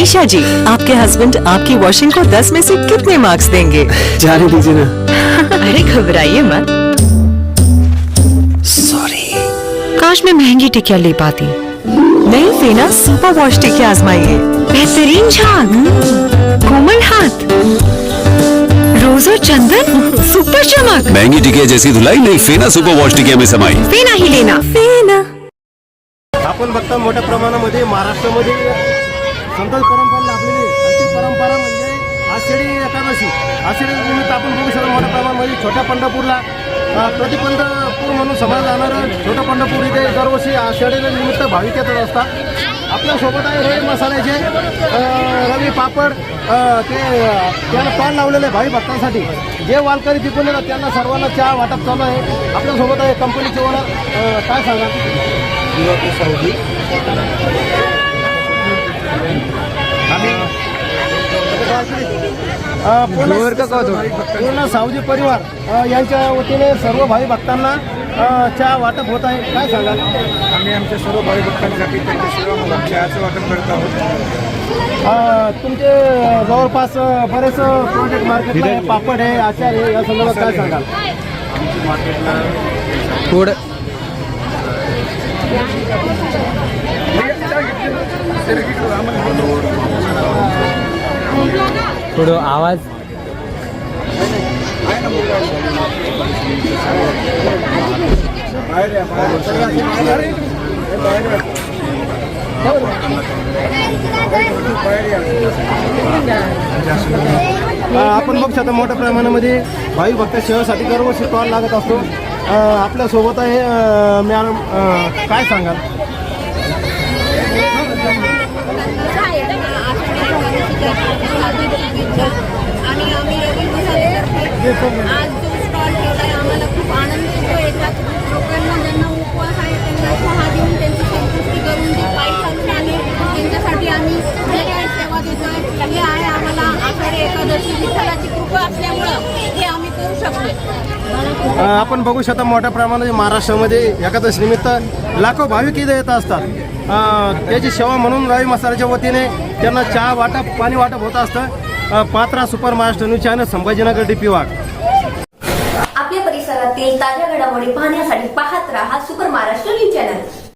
ईशा जी आपके हस्बैंड आपकी वॉशिंग को 10 में से कितने मार्क्स देंगे? जाने दीजिए ना। अरे घबराइए मत। सॉरी काश मैं महँगी टिकिया ले पाती। नहीं फेना सुपर वॉश टिकिया आजमाइए। बेहतरीन झाग। कोमल हाथ। रोज और चंदन सुपर चमक। महँगी टिकिया जैसी धुलाई नहीं फेना सुपर वॉश टिकिया में समाई। फेना ही लेना। फेना आपण बघता मोठ्या प्रमाणामध्ये महाराष्ट्रामध्ये संतांची परंपरा लाभलेली आहे. आणि ती परंपरा म्हणजे आषाढी एकादशी. आषाढी निमित्त आपण बघू शकतो मोठ्या प्रमाणामध्ये छोट्या पंढरपूरला प्रतिपंढरपूर म्हणून समजलं जाणारं छोटं पंढरपूर इथे दरवर्षी आषाढी निमित्त भाविक येतात असतात. आपल्यासोबत आहे रवी मसाल्याचे रवी पापड ते त्यांना पान लावलेले आहे भावी भक्तांसाठी. जे वारकरी तिकून येतात त्यांना सर्वांना चहा वाटप चालू आहे. आपल्यासोबत आहे कंपनीचे ओनर काय सांगा? अ, पूर्ण पूर्ण सावजी परिवार यांच्या वतीने सर्व भावी भक्तांना चहा वाटप होत आहे. काय सांगाल? आम्ही आमच्या सर्व भावी भक्तांसाठी त्यांच्या सेवा म्हणून चहाचं वाटप करत आहोत. तुमचे जवळपास बरेच प्रोजेक्ट मार्केटला आहे, पापड आहे आचार आहे या संदर्भात काय सांगाल? थोडं थोडं आवाज. आपण बघतो शकता मोठ्या प्रमाणामध्ये भाई भक्त सेवेसाठी दरवर्षी स्टॉल लागत असतो. आपल्यासोबत आहे मॅडम काय सांगाल? शकतो आपण बघू शकता मोठ्या प्रमाणात महाराष्ट्रामध्ये एकादशी निमित्त लाखो भाविक इथे येत असतात. त्याची सेवा म्हणून रवी मसाल्याच्या वतीने त्यांना चहा वाटप पाणी वाटप होत असतं. Patra super Maharashtra news channel Sambhajinagar D P Wagh. आपल्या परिसरातील ताज्या घडामोडी पाहण्यासाठी पाहत राहा सुपर महाराष्ट्र